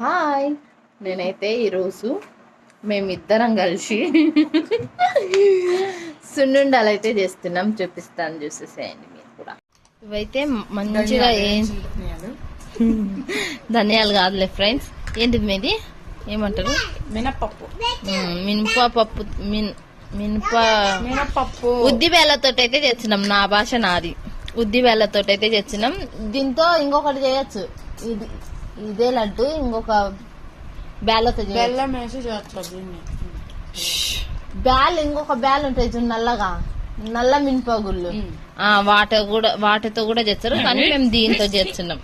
Hi. నేనైతే ఈరోజు మేమిద్దరం కలిసి సున్నుండాలు అయితే చేస్తున్నాం. చూపిస్తాను చూసేసేయండి మీరు కూడా. ఇవైతే మంచిగా ఏం ధనియాలు. కాదులే ఫ్రెండ్స్. ఏంటిది మీది? ఏమంటారు? మినపప్పు. మ్మ్, మినప పప్పు మిన్ మినప మినపప్పు. ఉద్ది వేళ్ళతో అయితే తెచ్చినాం నా భాష నాది. ఉద్ది వేళ్ళతో అయితే తెచ్చినాం దీంతో ఇంకొకటి చేయొచ్చు. ఇది ఇదే లడ్డు ఇంకొక చేయొచ్చు. బెల్లం వేసి చేస్తారు దీన్ని బ్యాల్ ఇంకొక బ్యాల్ ఉంటాయి చూడు నల్లగా. నల్ల మినపగుళ్ళు. ఆ, వాటి కూడా వాటితో కూడా చేస్తారు కానీ మేము దీంతో చేస్తున్నాం.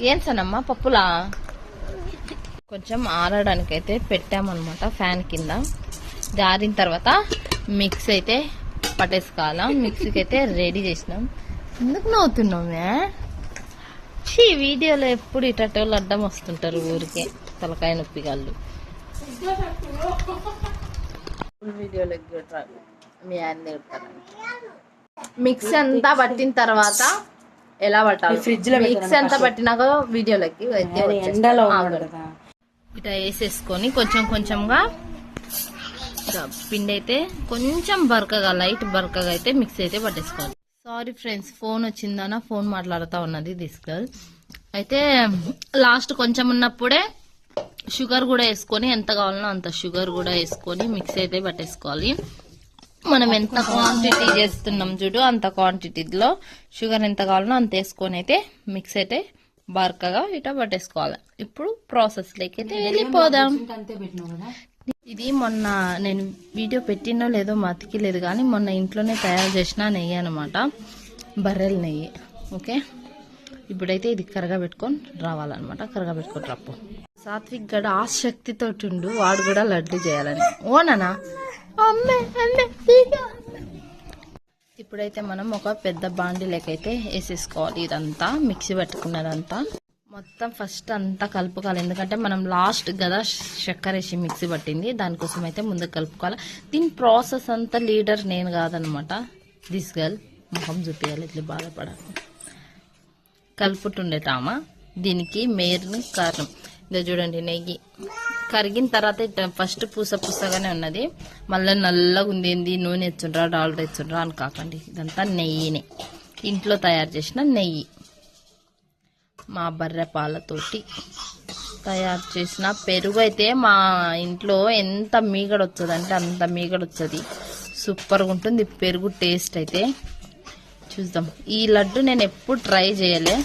ఏం సనమ్మా పప్పులా? కొంచెం ఆరడానికి అయితే పెట్టామన్నమాట ఫ్యాన్ కింద. జారిన తర్వాత మిక్స్ అయితే పట్టేసుకోవాలా. మిక్సీకి అయితే రెడీ చేసినాం. ఎందుకు నవ్వుతున్నామే చీ వీడియోలో ఎప్పుడు ఇటటోళ్ళు అడ్డం వస్తుంటారు ఊరికే తలకాయ నొప్పి గాళ్ళు వీడియోలో మీ ఆయన మిక్స్ అంతా పట్టిన తర్వాత ఎలా పట్టాలి? fridge లో మిక్స్ అంతా పట్టినాక వీడియోలకి. ఎండలో ఇట్లా వేసేసుకొని కొంచెం కొంచెంగా పిండి అయితే కొంచెం బరకగా లైట్ బరకగా అయితే మిక్స్ అయితే పట్టేసుకోవాలి. సారీ ఫ్రెండ్స్ ఫోన్ వచ్చిందన ఫోన్ మాట్లాడుతూ ఉన్నది దిస్ గర్ల్ అయితే లాస్ట్ కొంచెం ఉన్నప్పుడే షుగర్ కూడా వేసుకొని ఎంత కావాలనో అంత షుగర్ కూడా వేసుకొని మిక్స్ అయితే పట్టేసుకోవాలి. మనం ఎంత క్వాంటిటీ చేస్తున్నాం చూడు అంత క్వాంటిటీలో షుగర్ ఎంత కావాలనో అంత వేసుకొని అయితే మిక్స్ అయితే బరకగా ఇట పట్టేసుకోవాలి. ఇప్పుడు ప్రాసెస్ లేకైతే వెళ్ళిపోదాం. ఇది మొన్న నేను వీడియో పెట్టినో లేదో మతికి లేదు కానీ మొన్న ఇంట్లోనే తయారు చేసిన నెయ్యి అనమాట బర్రెల నెయ్యి. ఓకే? ఇప్పుడైతే ఇది కరగబెట్టుకొని రావాలన్నమాట. కరగబెట్టుకొని రాపు. సాత్విక్ గడ ఆసక్తితో ఉండు వాడు కూడా లడ్డు చేయాలని. తీగా. ఇప్పుడైతే మనం ఒక పెద్ద బాండి లెక్కైతే వేసేసుకోవాలి ఇదంతా మిక్సీ పట్టుకున్నదంతా. మొత్తం ఫస్ట్ అంతా కలుపుకోవాలి. ఎందుకంటే మనం లాస్ట్ కదా చక్కెర వేసి మిక్సీ పట్టింది. దానికోసం అయితే ముందు కలుపుకోవాలి. దీని ప్రాసెస్ అంతా లీడర్ నేను కాదనమాట. దిస్ గర్ల్ ముఖం చూపించాలి ఇట్లా బాధపడాలి. కలుపుతుండేటామా దీనికి మెయిన్ కారణం ఇదో చూడండి నెయ్యి. కరిగిన తర్వాత ఇట్లా ఫస్ట్ పూస పూసగానే ఉన్నది. మళ్ళీ నల్లగా ఉంది. ఏంది? నూనె ఎచ్చుండ్రా డాల్డ్ ఎచ్చుండ్రా అని కాకండి. ఇదంతా నెయ్యినే. ఇంట్లో తయారు చేసిన నెయ్యి. మా బర్రె పాలతోటి తయారు చేసిన పెరుగు అయితే మా ఇంట్లో ఎంత మీగడ వస్తుంది అంటే అంత మీగడ వస్తుంది సూపర్గా ఉంటుంది. పెరుగు టేస్ట్ అయితే చూద్దాం. ఈ లడ్డు నేను ఎప్పుడు ట్రై చేయలే.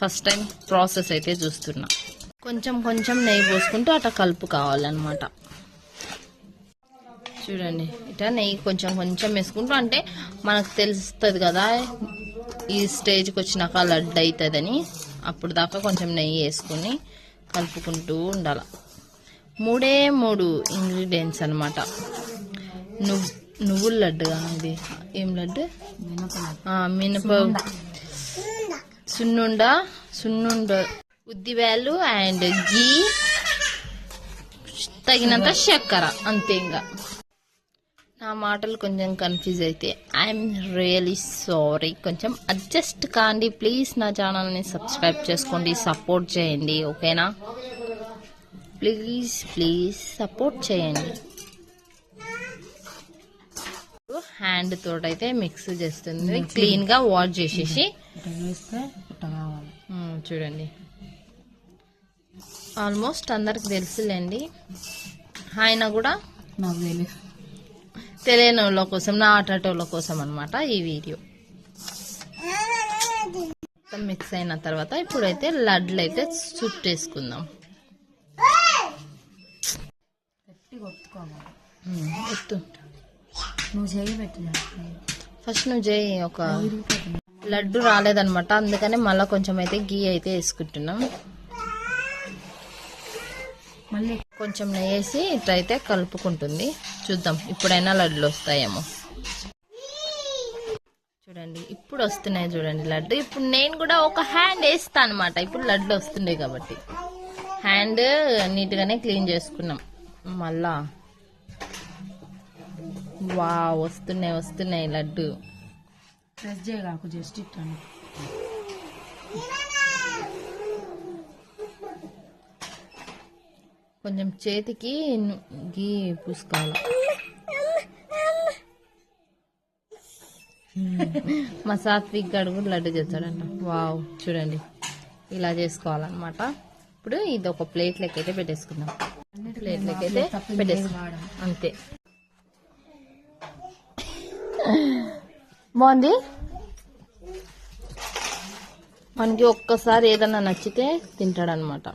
ఫస్ట్ టైం ప్రాసెస్ అయితే చూస్తున్నా. కొంచెం కొంచెం నెయ్యి పోసుకుంటూ అట్లా కలుపు కావాలన్నమాట. చూడండి. ఇట్లా నెయ్యి కొంచెం కొంచెం వేసుకుంటూ అంటే మనకు తెలుస్తుంది కదా ఈ స్టేజ్కి వచ్చినాక లడ్డు అవుతుందని అప్పుడు దాకా కొంచెం నెయ్యి వేసుకొని కలుపుకుంటూ ఉండాలి. మూడే మూడు ఇంగ్రీడియంట్స్ అనమాట నువ్వు నువ్వుల లడ్డుగా ఇది? ఏం లడ్డు? మినప సున్నుండ. సున్నుండ ఉద్దివేలు అండ్ గీ తగినంత చక్కెర అంతే ఇంకా నా మాటలు కొంచెం కన్ఫ్యూజ్ అయితే. ఐఎమ్ రియలీ సారీ కొంచెం అడ్జస్ట్ కాండి. ప్లీజ్ నా ఛానల్ని సబ్స్క్రైబ్ చేసుకోండి. సపోర్ట్ చేయండి. ఓకేనా? ప్లీజ్ ప్లీజ్ సపోర్ట్ చేయండి. హ్యాండ్ తోటైతే మిక్స్ చేస్తుంది. క్లీన్గా వాష్ చేసేసి. చూడండి. ఆల్మోస్ట్ అందరికి తెలుసులేండి. ఆయన కూడా నాకు తెలియదు తెలియని వాళ్ళ కోసం నా ఆటోల కోసం అనమాట ఈ వీడియో. మొత్తం మిక్స్ అయిన తర్వాత ఇప్పుడైతే లడ్లు అయితే చుట్టేసుకుందాం ఫస్ట్ నువ్వు చేయి ఒక లడ్డు రాలేదన్నమాట అందుకని మళ్ళీ కొంచెం అయితే గీ అయితే వేసుకుంటున్నాం. మళ్ళీ కొంచెం నెయ్యి వేసి ఇట్లయితే కలుపుకుంటుంది. చూద్దాం. ఇప్పుడైనా లడ్లు వస్తాయేమో. చూడండి ఇప్పుడు వస్తున్నాయి చూడండి లడ్డు. ఇప్పుడు నేను కూడా ఒక హ్యాండ్ వేస్తా అనమాట ఇప్పుడు లడ్డు వస్తుండే కాబట్టి. హ్యాండ్ నీట్గానే క్లీన్ చేసుకున్నాం. మళ్ళా. వా వస్తున్నాయి వస్తున్నాయి లడ్డు. ప్రెస్ చేయగాకు జస్ట్ ఇట్టాను కొంచెం చేతికి గీ పూసుకోవాలి. మా సాత్విక్ గడు కూడా లడ్డు చేస్తాడంట. వావ్ చూడండి. ఇలా చేసుకోవాలన్నమాట. ఇప్పుడు ఇది ఒక ప్లేట్ లెక్కైతే అయితే పెట్టేసుకుందాం. ప్లేట్ లెక్కైతే అయితే పెట్టేసుకుందాం. అంతే. బాగుంది? మనకి ఒక్కసారి ఏదన్నా నచ్చితే తింటాడనమాట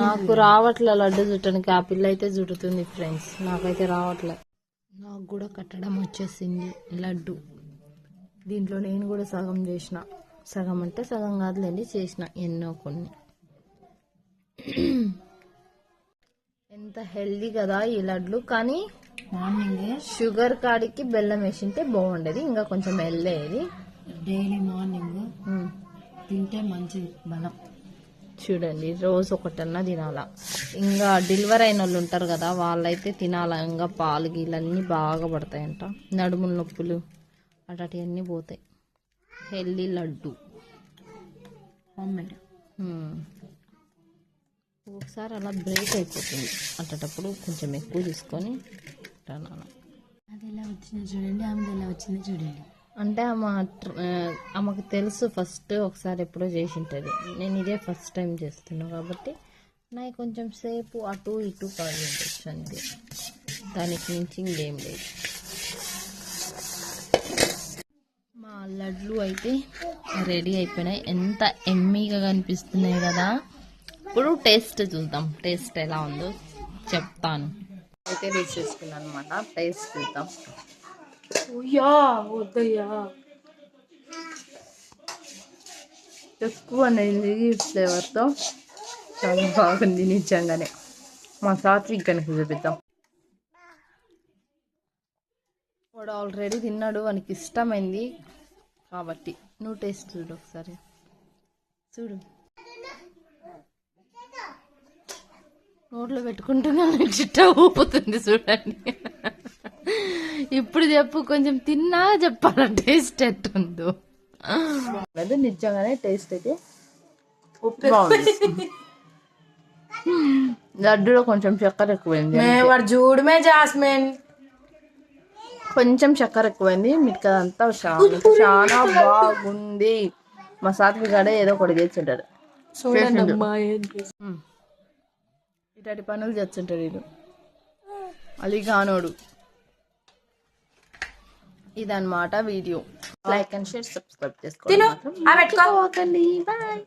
నాకు రావట్లే లడ్డు చుట్టడానికి. ఆ పిల్ల అయితే చుడుతుంది ఫ్రెండ్స్ నాకైతే రావట్లే. నాకు కూడా కట్టడం వచ్చేసింది లడ్డు. దీంట్లో నేను కూడా సగం చేసిన. సగం అంటే సగం కాదులేండి చేసిన ఎన్నో కొన్ని. ఎంత హెల్దీ కదా ఈ లడ్లు కానీ మార్నింగ్ షుగర్ కాడికి బెల్లం వేసింటే బాగుండేది. ఇంకా కొంచెం వెళ్ళేది డైలీ మార్నింగ్. తింటే మంచిది బలం. చూడండి రోజు ఒకటన్నా తినాలా. ఇంకా డెలివరీ అయిన వాళ్ళు ఉంటారు కదా వాళ్ళైతే తినాలా. ఇంకా పాలు గీలన్నీ బాగా పడతాయంట. నడుముల నొప్పులు అట్లాంటివన్నీ పోతాయి. హెల్దీ లడ్డు. ఒకసారి అలా బ్రేక్ అయిపోతుంది. అట్టేటప్పుడు కొంచెం ఎక్కువ తీసుకొని తినాలా. అది ఎలా వచ్చిందో చూడండి ఆమెది ఎలా వచ్చిందో చూడండి. అంటే ఆమె ఆ, ఆమెకు తెలుసు ఫస్ట్ ఒకసారి ఎప్పుడో చేసి ఉంటుంది నేను ఇదే ఫస్ట్ టైం చేస్తున్నా కాబట్టి నాకు కొంచెం సేపు అటు ఇటు కాదు అంతే. దానికి మించి ఇంకేం లేదు. మా లడ్లు అయితే రెడీ అయిపోయినాయి. ఎంత ఎమ్మీగా కనిపిస్తున్నాయి కదా. ఇప్పుడు టేస్ట్ చూద్దాం. టేస్ట్ ఎలా ఉందో చెప్తాను. అయితే చేసుకున్నాను అనమాట టేస్ట్ చూద్దాం. ఉయ్యా వద్దయ్యా. ఎక్కువ అనేది ఫ్లేవర్తో చాలా బాగుంది నిజంగానే మా సాత్విక్ కనుక చూపిద్దాం. వాడు ఆల్రెడీ తిన్నాడు వానికి ఇష్టమైంది కాబట్టి. నువ్వు టేస్ట్ చూడు ఒకసారి. చూడు. నోట్లో పెట్టుకుంటున్నాను చిట్ట ఊపుతుంది చూడండి. ఇప్పుడు చెప్పు కొంచెం తిన్నా చెప్పాల టేస్ట్ ఎట్టుందో. లేదు నిజంగానే టేస్ట్ అయితే లడ్డులో కొంచెం చక్కెర ఎక్కువైంది. వాడు చూడమే జాస్మిన్. కొంచెం చక్కెర ఎక్కువైంది మిగతాదంతా చాలా చాలా బాగుంది. మా సాత్వి గడే ఏదో ఒకటి చేస్తుంటాడు. ఉమ్. ఇట్లాంటి పనులు చేస్తుంటాడు వీడు. అది కానోడు ఇదన్నమాట video. Like and share subscribe చేసుకోండి బాయ్